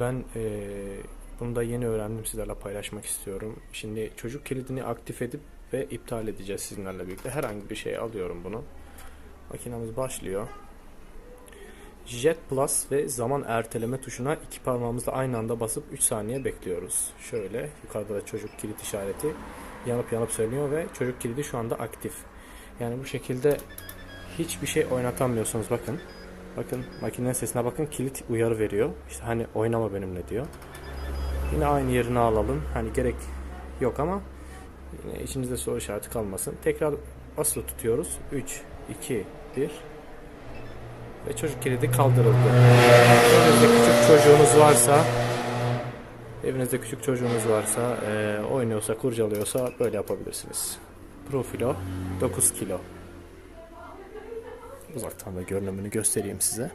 Ben eee, bunu da yeni öğrendim sizlerle paylaşmak istiyorum. Şimdi çocuk kilidini aktif edip ve iptal edeceğiz sizinlerle birlikte. Herhangi bir şey alıyorum bunu. Makinamız başlıyor. Jet Plus ve zaman erteleme tuşuna iki parmağımızla aynı anda basıp 3 saniye bekliyoruz. Şöyle yukarıda da çocuk kilit işareti yanıp yanıp sönüyor ve çocuk kilidi şu anda aktif. Yani bu şekilde hiçbir şey oynatamıyorsunuz bakın. Bakın makinenin sesine bakın kilit uyarı veriyor. İşte hani oynama benimle diyor. Yine aynı yerine alalım. Hani gerek yok ama yine içinizde soru işareti kalmasın. Tekrar basılı tutuyoruz. 3, 2, 1 ve çocuk kilidi kaldırıldı. Evinizde küçük çocuğunuz varsa evinizde küçük çocuğunuz varsa eee, oynuyorsa kurcalıyorsa böyle yapabilirsiniz. Profilo 9 kilo. Uzaktan da görünümünü göstereyim size.